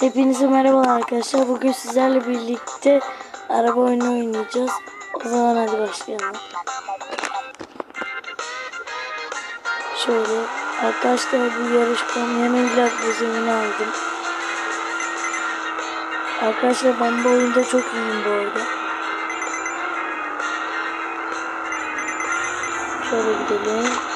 Hepinize merhaba arkadaşlar. Bugün sizlerle birlikte araba oyunu oynayacağız. O zaman hadi başlayalım. Şöyle arkadaşlar bu yarış kamyonuyla buzumunu aldım. Arkadaşlar ben bu oyunda çok iyiyim bu arada. Şöyle gidelim.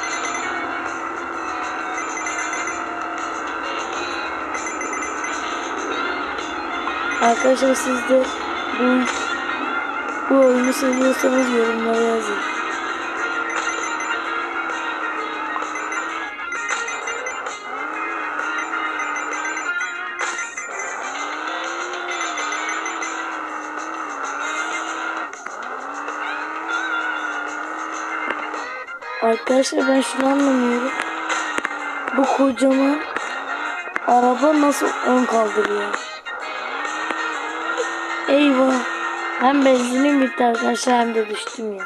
Arkadaşlar siz de bu, bu oyunu seviyorsanız yorumlara yazın. Arkadaşlar ben şunu anlamıyorum. Bu kocaman araba nasıl ön kaldırıyor? Eyvah. Hem benzinim bitti arkadaşlar hem de düştüm ya.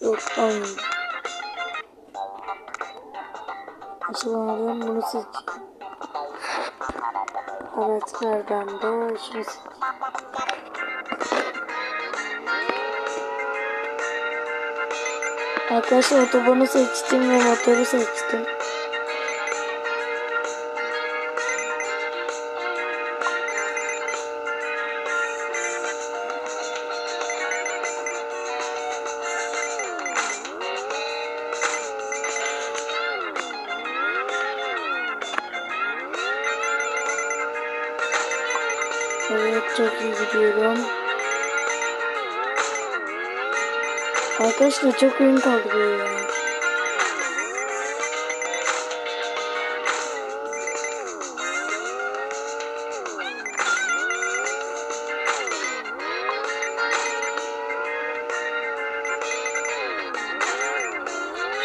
Yok almayayım. Nasıl alalım bunu seçeyim. Araçlardan da şunu seçeyim. Arkadaşlar otobanu seçtim ve motoru seçtim. Evet çok iyi gidiyorum. Arkadaşlar çok oyun kaldırıyor ya.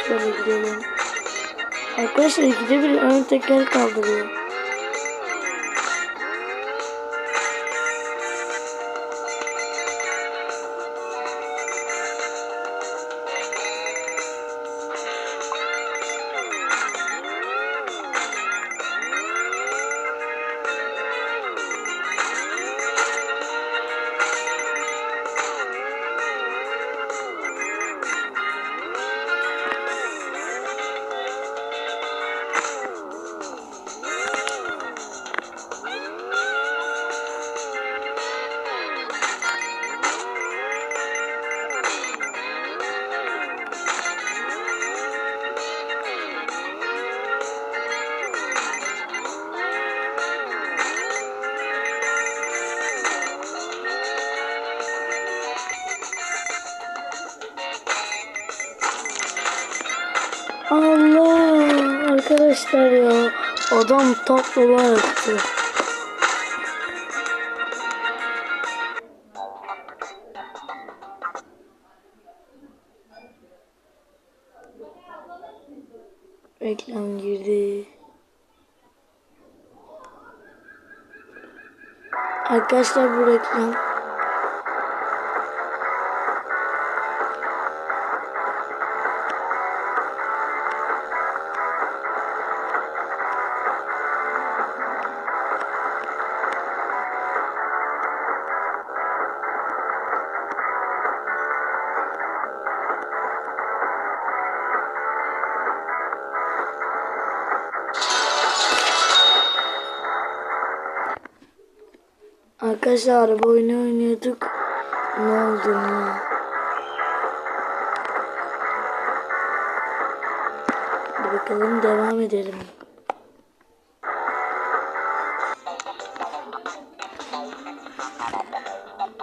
Şöyle gidelim. Arkadaşlar ikide bir ön teker kaldırıyor. Arkadaşlar ya adam taklalar attı. Reklam girdi. Arkadaşlar bu reklam. Arkadaşlar araba oyunu oynuyorduk. Ne oldu? Hadi bakalım devam edelim.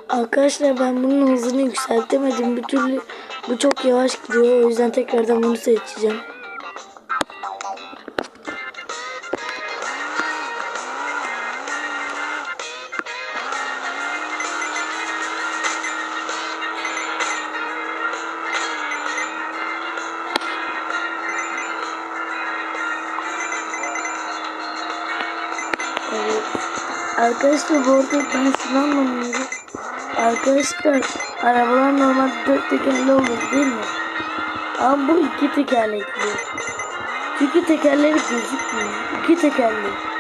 Arkadaşlar ben bunun hızını yükseltemedim. Bir türlü bu çok yavaş gidiyor. O yüzden tekrardan bunu seçeceğim. Arkadaşlar bu arada ben şunu anlamıyorum. Arkadaşlar arabalar normalde dört tekerli olur değil mi? Ama bu iki tekerlekli. Çünkü tekerleri gözükmüyor. İki tekerli.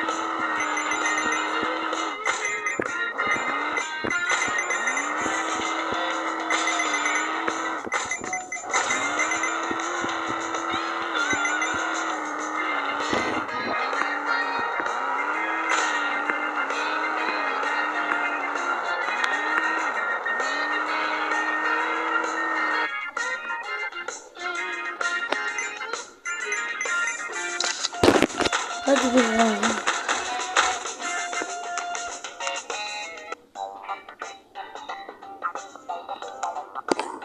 Hadi lan.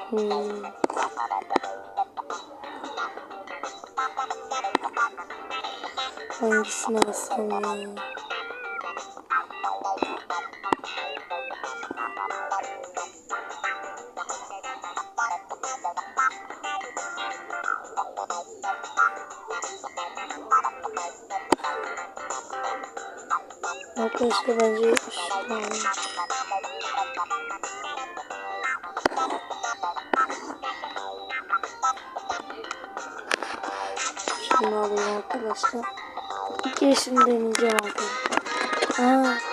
Hmm. Hangisini alsam ya? Arkadaşlar bence an şunu alayım arkadaşlar. İlk yaşını deneyeceğim arkadaşlar. Aa.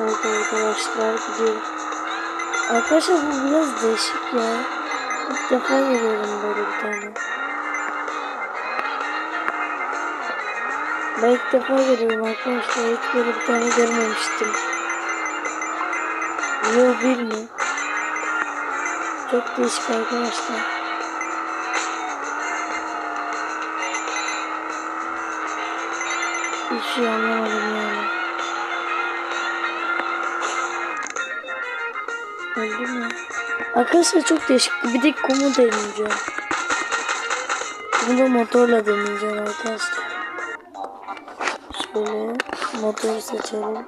Evet arkadaşlar gidiyor. Arkadaşlar bu biraz değişik ya. İlk defa görüyorum böyle bir tane. Ben ilk defa görüyorum arkadaşlar. Hiç böyle bir tane görmemiştim. Yo bir mi? Çok değişik arkadaşlar. Hiç şey anlamadım yani. Öldü mü? Arkadaşlar çok değişikti. Bir de kumu deneyeceğim. Bunu da motorla deneyeceğim arkadaşlar. Şöyle motoru seçelim.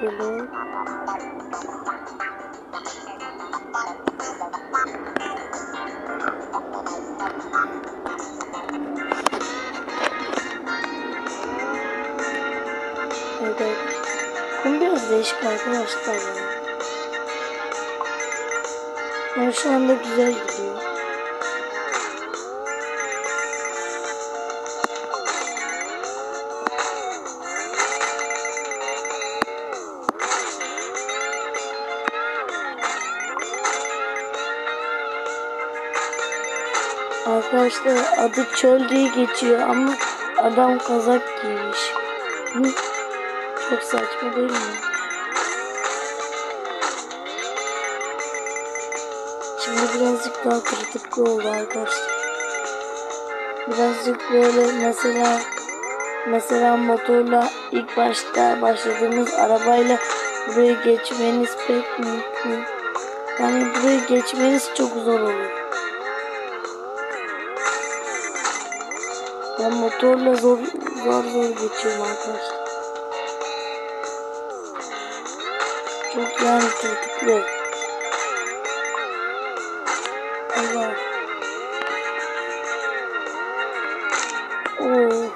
Şöyle. Biraz değişik arkadaşlar. ya. Yani şu anda güzel gidiyor. Arkadaşlar adı çöl diye geçiyor ama adam kazak giymiş. Hı? Çok saçma değil mi? Şimdi birazcık daha kritikli oldu arkadaşlar. Birazcık böyle mesela mesela motorla ilk başta başladığımız arabayla buraya geçmeniz pek mümkün. Yani buraya geçmeniz çok zor olur. Ben motorla zor zor zor geçiyorum arkadaşlar. Yani kritikli. Allah. Oo.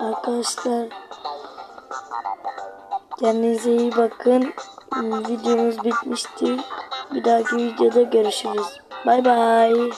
Arkadaşlar kendinize iyi bakın. Videomuz bitmiştir. Bir dahaki videoda görüşürüz. Bay bay.